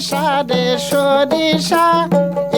সরিষা রে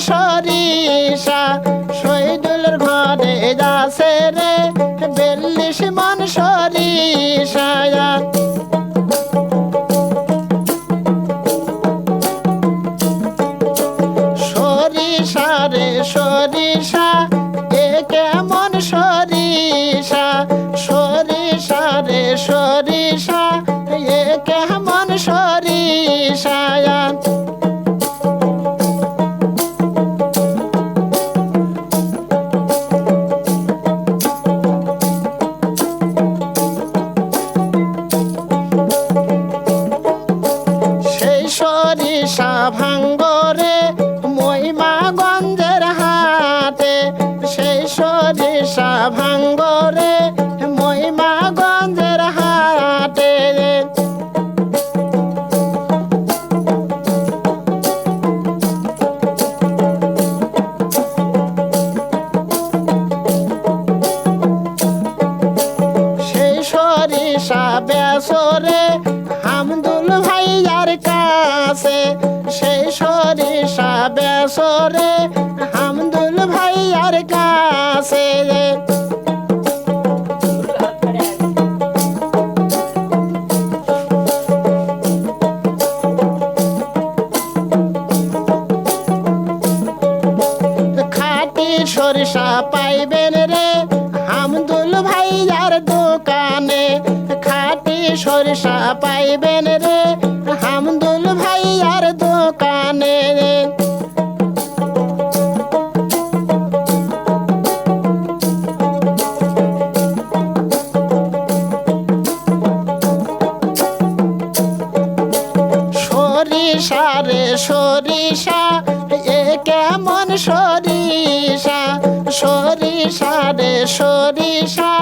সরিষা শহীদুলের ঘরে আছে রে বেল্লিশ মন সরিষা সরিষা রে সরিষা এ কেমন সরিষা সরিষা পাইবেন রে। হামদুল ভাইয়ার দোকানে খাটি সরিষা পাইবেন রে। হামদুল ভাইয়ার দোকানে। সরিষা রে সরিষা সরিষা সরিষা রে সরিষা,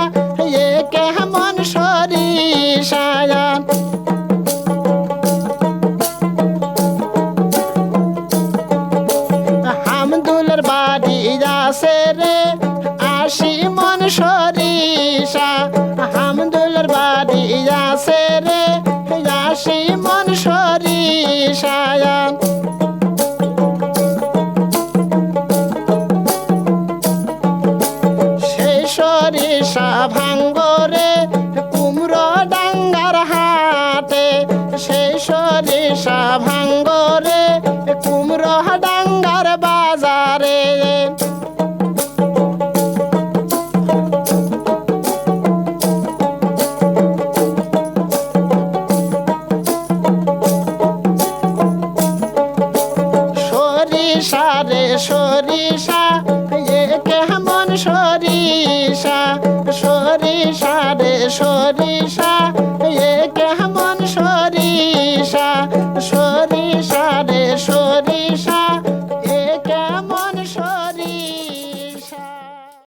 এ কেমন সরিষা হামদুলের বাড়ি আছে রে আশি মন সরিষা। হামদুলের বাড়ি আছে রে আশি মন সরিষা করে সরিষা সরিষা রে সরিষা।